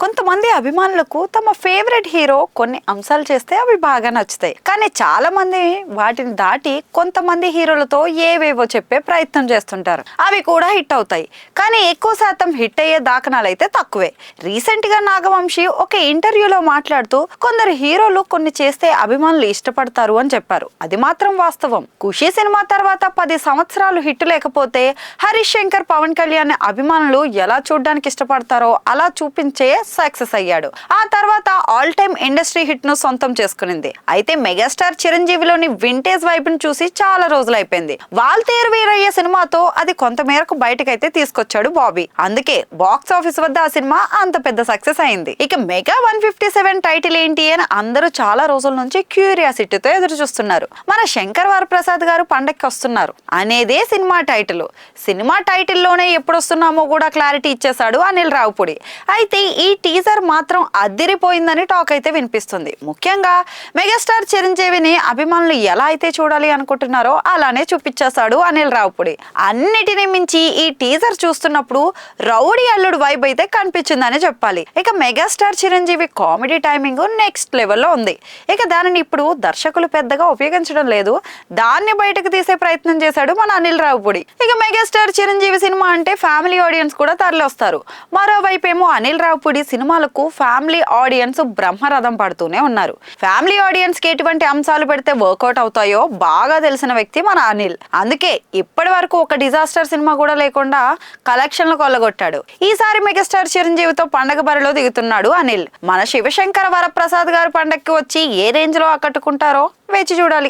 కొంతమంది అభిమానులకు తమ ఫేవరెట్ హీరో కొన్ని అంశాలు చేస్తే అవి బాగా నచ్చుతాయి. కానీ చాలా మంది వాటిని దాటి కొంతమంది హీరోలతో ఏవేవో చెప్పే ప్రయత్నం చేస్తుంటారు. అవి కూడా హిట్ అవుతాయి. కానీ ఎక్కువ శాతం హిట్ అయ్యే దాఖనాలు అయితే తక్కువే. రీసెంట్గా నాగవంశి ఒక ఇంటర్వ్యూలో మాట్లాడుతూ కొందరు హీరోలు కొన్ని చేస్తే అభిమానులు ఇష్టపడతారు అని చెప్పారు. అది మాత్రం వాస్తవం. ఖుషి సినిమా తర్వాత పది సంవత్సరాలు హిట్ లేకపోతే హరీష్ శంకర్ పవన్ కళ్యాణ్ అభిమానులు ఎలా చూడడానికి ఇష్టపడతారో అలా చూపించే సక్సెస్ అయ్యాడు. ఆ తర్వాత ఆల్ టైమ్ ఇండస్ట్రీ హిట్ను సొంతం చేసుకునింది. అయితే మెగాస్టార్ చిరంజీవిలోని వింటేజ్ వైబ్ను చూసి చాలా రోజులు అయిపోయింది వాల్తేరు వీరయ్య సినిమాతో అది కొంత మేరకు బయటకైతే తీసుకొచ్చాడు బాబీ. అందుకే బాక్స్ ఆఫీస్ వద్ద ఆ సినిమా అంత పెద్ద సక్సెస్ అయింది. ఇక mega one fifty seven title ఏంటి అని అందరూ చాలా రోజుల నుంచి క్యూరియాసిటీతో ఎదురు చూస్తున్నారు మన శంకర్ వరప్రసాద్ గారు పండక్కి వస్తున్నారు. అనేదే సినిమా టైటిల్. సినిమా టైటిల్లోనే ఎప్పుడు వస్తున్నామో కూడా క్లారిటీ ఇచ్చేశాడు అనిల్ రావుపూడి. అయితే ఈ టీజర్ మాత్రం అద్దిరిపోయిందని టాక్ అయితే వినిపిస్తుంది. ముఖ్యంగా మెగాస్టార్ చిరంజీవిని అభిమానులు ఎలా అయితే చూడాలి అనుకుంటున్నారో అలానే చూపించేశాడు అనిల్ రావుపుడి. అన్నిటిని మించి ఈ టీజర్ చూస్తున్నప్పుడు రౌడీ అల్లుడు వైబ్ అయితే కనిపించిందని చెప్పాలి. ఇక megastar Chiranjeevi comedy timing next లెవెల్లో ఉంది. ఇక దానిని ఇప్పుడు దర్శకులు పెద్దగా ఉపయోగించడం లేదు. దాన్ని బయటకు తీసే ప్రయత్నం చేశాడు మన అనిల్ రావుపూడి. ఇక మెగాస్టార్ చిరంజీవి సినిమా అంటే ఫ్యామిలీ ఆడియన్స్ కూడా తరలి వస్తారు మరోవైపు ఏమో అనిల్ రావుపూడి సినిమాలకు ఫ్యామిలీ ఆడియన్స్ బ్రహ్మరథం పడుతూనే ఉన్నారు. ఫ్యామిలీ ఆడియన్స్కి ఎటువంటి అంశాలు పెడితే వర్కౌట్ అవుతాయో బాగా తెలిసిన వ్యక్తి మన అనిల్. అందుకే ఇప్పటి వరకు ఒక డిజాస్టర్ సినిమా కూడా లేకుండా కలెక్షన్లు కొల్లగొట్టాడు. ఈసారి మెగాస్టార్ చిరంజీవితో పండగ బరిలో దిగుతున్నాడు అనిల్. మన శివశంకర వరప్రసాద్ గారు పండగకి వచ్చి ఏ రేంజ్లో ఆకట్టుకుంటారో వేచి చూడాలి.